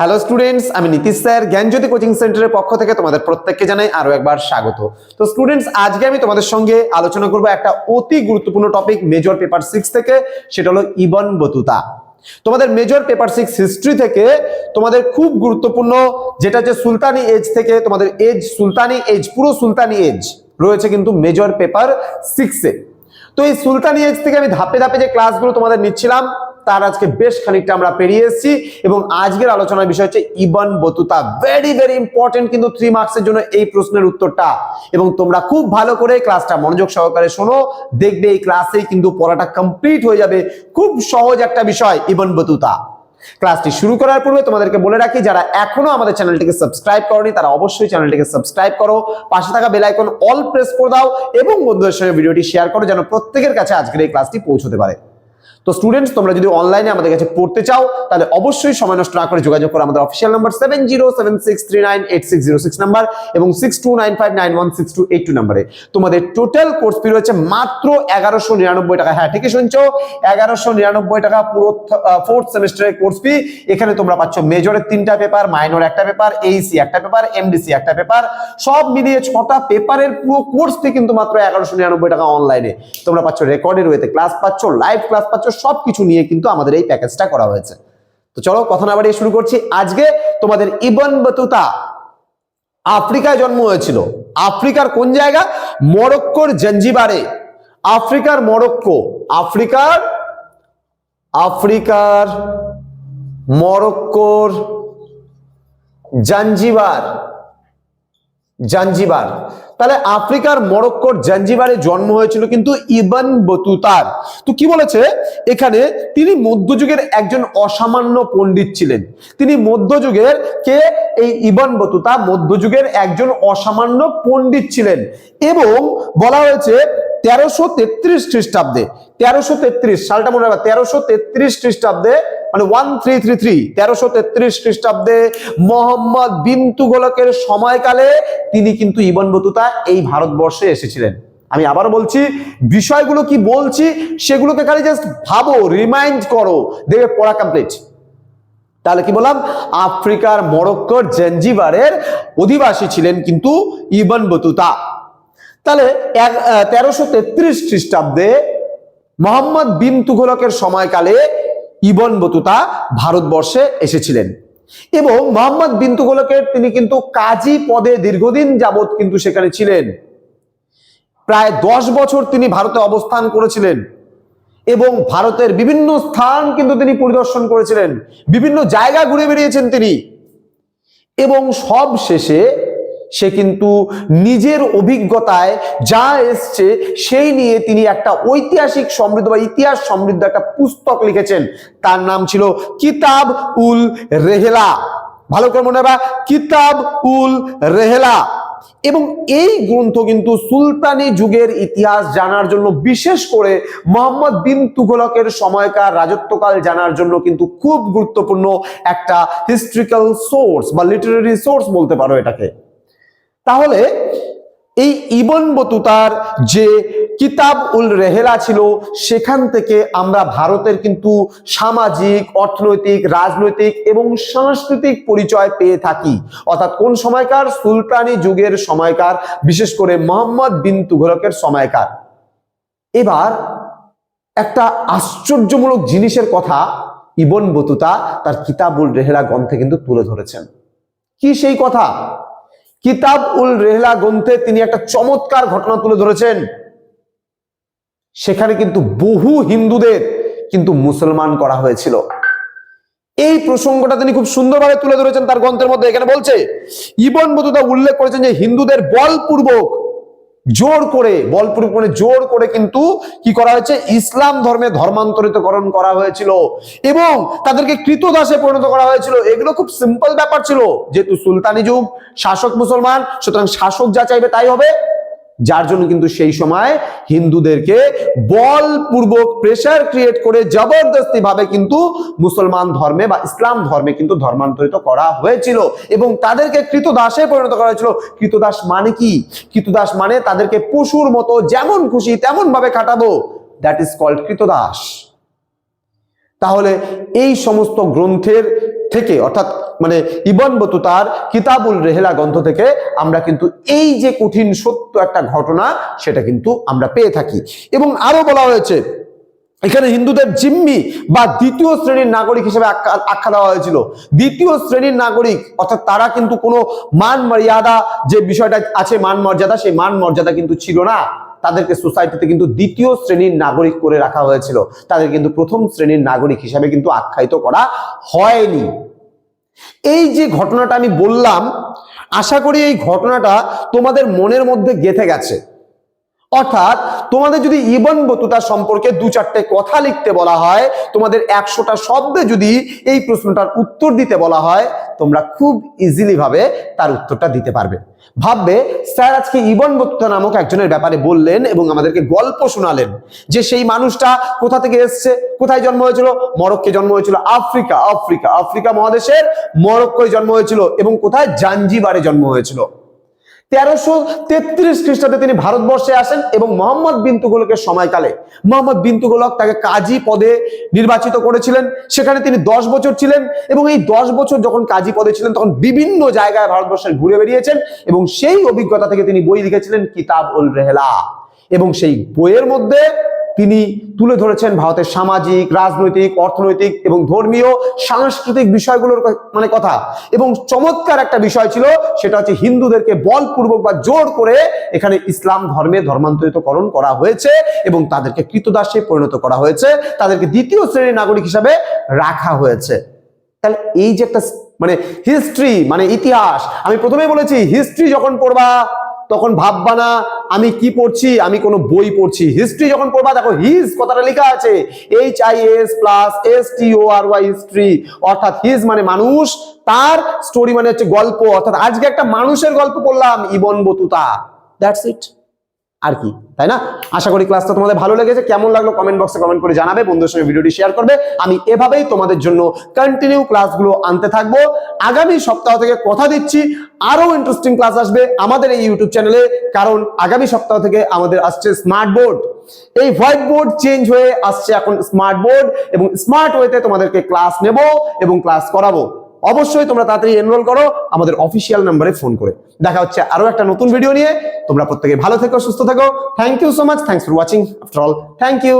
Hello students আমি Nitish sir, জ্ঞানজ্যোতি coaching সেন্টারের পক্ষ থেকে তোমাদের প্রত্যেককে জানাই আরও একবার স্বাগত। তো স্টুডেন্টস আজকে আমি তোমাদের সঙ্গে আলোচনা করব একটা অতি গুরুত্বপূর্ণ টপিক মেজর পেপার সিক্স থেকে, সেটা হলো ইবন বতুতা। তোমাদের মেজর পেপার সিক্স হিস্ট্রি থেকে তোমাদের খুব গুরুত্বপূর্ণ, যেটা হচ্ছে সুলতানি এজ থেকে তোমাদের এজ সুলতানি এজ পুরো সুলতানি এজ রয়েছে কিন্তু মেজর পেপার সিক্সে তো এই সুলতানি এজ থেকে আমি ধাপে ধাপে যে ক্লাসগুলো তোমাদের নিচ্ছিলাম তার আজকে বেশ খানিকটা আমরা পেরিয়ে এসেছি এবং আজকের আলোচনার বিষয় হচ্ছে Ibn Battuta. Very very important কিন্তু থ্রি মার্কসের জন্য এই প্রশ্নের উত্তরটা। এবং তোমরা খুব ভালো করে ক্লাসটা মনোযোগ সহকারে শোনো, দেখবে এই ক্লাসেই কিন্তু পড়াটা কমপ্লিট হয়ে যাবে। খুব সহজ একটা বিষয়, ইবন বতুতা। ক্লাসটি শুরু করার পূর্বে তোমাদেরকে বলে রাখি, যারা এখনও আমাদের চ্যানেলটিকে সাবস্ক্রাইব করনি, তারা অবশ্যই চ্যানেলটিকে সাবস্ক্রাইব করো, পাশে থাকা বেল আইকন অল প্রেস করে দাও, এবং বন্ধুদের সঙ্গে ভিডিওটি শেয়ার করো, যেন প্রত্যেকের কাছে আজকের এই ক্লাসটি পৌঁছতে পারে। তো স্টুডেন্টস তোমরা যদি অনলাইনে আমাদের কাছে পড়তে চাও, তাহলে অবশ্যই সময় নষ্ট না করে যোগাযোগ করো আমাদের official number seven zero seven six three nine eight six zero six number এবং six two nine five nine one six two eight two নাম্বারে তোমাদের টোটাল কোর্স ফি রয়েছে মাত্র এগারোশো নিরানব্বই টাকা। হ্যাঁ ঠিকই শুনছো, এগারোশো নিরানব্বই টাকা পুরো ফোর্থ সেমিস্টারের কোর্স ফি এখানে তোমরা পাচ্ছ মেজরের তিনটা পেপার মাইনর একটা পেপার এইসি একটা পেপার এমডিসি একটা পেপার সব মিলিয়ে ছটা পেপারের পুরো কোর্স ফি কিন্তু মাত্র এগারোশো নিরানব্বই টাকা অনলাইনে তোমরা পাচ্ছ রেকর্ডের ওয়েতে ক্লাস পাচ্ছ লাইভ ক্লাস পাচ্ছ সবকিছু নিয়ে কিন্তু আমাদের এই প্যাকেজটা করা হয়েছে। তো চলো কথা না বাড়িয়ে শুরু করছি। আজকে তোমাদের ইবন বতুতা আফ্রিকায় জন্ম হয়েছিল। আফ্রিকার কোন জায়গা? মরক্কোর জঞ্জিবারে। আফ্রিকার মরক্কো। আফ্রিকার? আফ্রিকার মরক্কোর জাঞ্জিবার। জাঞ্জিবার। তাহলে আফ্রিকার মরক্কোর জাঞ্জিবারে জন্ম হয়েছিল কিন্তু ইবন বতুতার। তো কি বলেছে? এখানে তিনি মধ্যযুগের একজন অসামান্য পণ্ডিত ছিলেন। তিনি মধ্যযুগের কে? এই ইবন বতুতা মধ্যযুগের একজন অসামান্য পণ্ডিত ছিলেন এবং বলা হয়েছে তেরোশো তেত্রিশ খ্রিস্টাব্দে। তেরোশো তেত্রিশ, সালটা মনে রাখবা, তেরোশো তেত্রিশ খ্রিস্টাব্দে মানে ওয়ান থ্রি থ্রি থ্রি তেরোশো তেত্রিশ খ্রিস্টাব্দে মোহাম্মদ বিন তুগলকের সময়কালে তিনি কিন্তু ইবন বতুতা এই ভারতবর্ষে এসেছিলেন। আমি আবার বলছি, বিষয়গুলো কি বলছি, সেগুলোকে খালি জাস্ট ভাবো রিমাইন্ড করো দেখবে পড়া কমপ্লিট তাহলে কি বললাম, আফ্রিকার মরক্কোর জেঞ্জিবারের অধিবাসী ছিলেন কিন্তু ইবন বতুতা। তাহলে তেরোশো তেত্রিশ খ্রিস্টাব্দে মোহাম্মদ বিন তুঘলকের সময়কালে ইবন বতুতা ভারতবর্ষে এসেছিলেন। এবং মোহাম্মদ বিন তুঘলকের তিনি কিন্তু কাজী পদে দীর্ঘদিন যাবৎ কিন্তু সেখানে ছিলেন। প্রায় দশ বছর তিনি ভারতে অবস্থান করেছিলেন এবং ভারতের বিভিন্ন স্থান কিন্তু তিনি পরিদর্শন করেছিলেন। বিভিন্ন জায়গা ঘুরে বেরিয়েছেন তিনি। এবং সব শেষে সে কিন্তু নিজের অভিজ্ঞতায় যা এসছে সেই নিয়ে তিনি একটা ঐতিহাসিক সমৃদ্ধ বা ইতিহাস সমৃদ্ধ একটা পুস্তক লিখেছেন। তার নাম ছিল কিতাব উল রেহেলা। ভালো করে মনে রাখবা, কিতাব উল রেহেলা। এবং এই গ্রন্থ কিন্তু সুলতানি যুগের ইতিহাস জানার জন্য বিশেষ করে মোহাম্মদ বিন তুঘলকের সময়কার রাজত্বকাল জানার জন্য কিন্তু খুব গুরুত্বপূর্ণ একটা হিস্ট্রিক্যাল সোর্স বা লিটারারি সোর্স বলতে পারো এটাকে। তাহলে এই ইবন বতুতার যে কিতাব উল রেহেলা ছিল, সেখান থেকে আমরা ভারতের কিন্তু সামাজিক, অর্থনৈতিক, রাজনৈতিক এবং সাংস্কৃতিক পরিচয় পেয়ে থাকি। অর্থাৎ কোন সময়কার? সুলতানি যুগের সময়কার, বিশেষ করে মোহাম্মদ বিন তুঘলকের সময়কার। এবার একটা আশ্চর্যমূলক জিনিসের কথা ইবন বতুতা তার কিতাবুল রেহেলা গ্রন্থে কিন্তু তুলে ধরেছেন। কি সেই কথা? কিতাব উল রেহলা গ্রন্থে তিনি একটা চমৎকার ঘটনা তুলে ধরেছেন। সেখানে কিন্তু বহু হিন্দুদের কিন্তু মুসলমান করা হয়েছিল। এই প্রসঙ্গটা তিনি খুব সুন্দরভাবে তুলে ধরেছেন তার গ্রন্থের মধ্যে। এখানে বলছে, ইবন বতুতা উল্লেখ করেছেন যে হিন্দুদের বলপূর্বক জোর করে বলপূর্বক মানে জোর করে কিন্তু কি করা হয়েছে? ইসলাম ধর্মে ধর্মান্তরিতকরণ করা হয়েছিল এবং তাদেরকে কৃতদাসে পরিণত করা হয়েছিল। এগুলো খুব সিম্পল ব্যাপার ছিল। যেহেতু সুলতানি যুগ, শাসক মুসলমান, সুতরাং শাসক যা চাইবে তাই হবে। যার জন্য কিন্তু সেই সময় হিন্দুদেরকে বলপূর্বক প্রেশার ক্রিয়েট করে জবরদস্তি ভাবে কিন্তু মুসলমান ধর্মে বা ইসলাম ধর্মে কিন্তু ধর্মান্তরিত করা হয়েছিল। এবং তাদেরকে কৃতদাসে পরিণত করা হয়েছিল। কৃতদাস মানে কি? কৃতদাস মানে তাদেরকে পশুর মতো যেমন খুশি তেমন ভাবে খাটাবো। দ্যাট ইজ কল্ড কৃতদাস। তাহলে এই সমস্ত গ্রন্থের থেকে, অর্থাৎ মানে ইবন বতুতার কিতাবুল রেহেলা গ্রন্থ থেকে আমরা কিন্তু এই যে কঠিন সত্য একটা ঘটনা, সেটা কিন্তু আমরা পেয়ে থাকি। এবং আরও বলা হয়েছে, এখানে হিন্দুদের জিম্মি বা দ্বিতীয় শ্রেণির নাগরিক হিসেবে আখ্যা- দেওয়া হয়েছিল। দ্বিতীয় শ্রেণির নাগরিক, অর্থাৎ তারা কিন্তু কোনো মান মর্যাদা, যে বিষয়টা আছে মান মর্যাদা, সেই মান মর্যাদা কিন্তু ছিল না। তাদেরকে সোসাইটিতে কিন্তু দ্বিতীয় শ্রেণির নাগরিক করে রাখা হয়েছিল। তাদের কিন্তু প্রথম শ্রেণির নাগরিক হিসাবে কিন্তু আখ্যায়িত করা হয়নি। এই যে ঘটনাটা আমি বললাম, আশা করি এই ঘটনাটা তোমাদের মনের মধ্যে গেঁথে গেছে। অর্থাৎ তোমাদের যদি ইবন বতুতা সম্পর্কে দু চারটে কথা লিখতে বলা হয়, তোমাদের একশোটা শব্দে যদি এই প্রশ্নটার উত্তর দিতে বলা হয়, তোমরা খুব ইজিলি ভাবে তার উত্তরটা দিতে পারবে। ভাববে স্যার, আজকে ইবন বত্তা নামক একজনের ব্যাপারে বললেন এবং আমাদেরকে গল্প শোনালেন যে সেই মানুষটা কোথা থেকে এসছে, কোথায় জন্ম হয়েছিল? মরক্কে জন্ম হয়েছিল আফ্রিকা আফ্রিকা আফ্রিকা মহাদেশের মরক্কোয় জন্ম হয়েছিল এবং কোথায় জাঞ্জিবারে জন্ম হয়েছিল। তেরোশো তেত্রিশ খ্রিস্টাব্দে তিনি ভারতবর্ষে আসেন এবং মোহাম্মদ বিন তুগলকের সময়কালে মোহাম্মদ বিন তুগলক তাকে কাজী পদে নির্বাচিত করেছিলেন। সেখানে তিনি দশ বছর ছিলেন এবং এই দশ বছর যখন কাজী পদে ছিলেন, তখন বিভিন্ন জায়গায় ভারতবর্ষের ঘুরে বেরিয়েছেন এবং সেই অভিজ্ঞতা থেকে তিনি বই লিখেছিলেন কিতাব উল রেহলা। এবং সেই বইয়ের মধ্যে তিনি তুলে ধরেছেন ভারতের সামাজিক, রাজনৈতিক, অর্থনৈতিক এবং ধর্মীয়, সাংস্কৃতিক বিষয়গুলোর মানে কথা। এবং চমৎকার একটা বিষয় ছিল, সেটা হচ্ছে হিন্দুদেরকে বলপূর্বক বা জোর করে এখানে ইসলাম ধর্মে ধর্মান্তরিতকরণ করা হয়েছে এবং তাদেরকে কৃতদাসে পরিণত করা হয়েছে। তাদেরকে দ্বিতীয় শ্রেণির নাগরিক হিসাবে রাখা হয়েছে। তাহলে এই যে একটা মানে হিস্ট্রি মানে ইতিহাস, আমি প্রথমেই বলেছি হিস্ট্রি যখন পড়বা তখন ভাববা না, আমি কি পড়ছি, আমি কোনো বই পড়ছি। হিস্ট্রি যখন পড়বা, দেখো হিজ কথাটা লেখা আছে। H I S plus S T O R Y history অর্থাৎ হিজ মানে মানুষ, তার স্টোরি মানে হচ্ছে গল্প। অর্থাৎ আজকে একটা মানুষের গল্প পড়লাম, ইবন বতুতা। দ্যাটস ইট আর কি, তাই না? আশা করি ক্লাসটা তোমাদের ভালো লেগেছে। কেমন লাগল কমেন্ট বক্সে কমেন্ট করে জানাবে। বন্ধুদের সঙ্গে ভিডিওটি শেয়ার করবে। আমি এভাবেই তোমাদের জন্য কন্টিনিউ ক্লাসগুলো আনতে থাকব। আগামী সপ্তাহ থেকে কথা দিচ্ছি। আরও ইন্টারেস্টিং ক্লাস আসবে আমাদের এই ইউটিউব চ্যানেলে কারণ আগামী সপ্তাহ থেকে আমাদের আসছে স্মার্ট বোর্ড এই হোয়াইট বোর্ড চেঞ্জ হয়ে আসছে এখন স্মার্ট বোর্ড এবং স্মার্ট ওয়েতে তোমাদেরকে ক্লাস নেব এবং ক্লাস করাবো। অবশ্যই তোমরা তাড়াতাড়ি এনরোল করো, আমাদের অফিসিয়াল নাম্বারে ফোন করে। দেখা হচ্ছে আরও একটা নতুন ভিডিও নিয়ে। তোমরা প্রত্যেকে ভালো থেকো, সুস্থ থেকো। Thank you so much thanks for watching after all thank you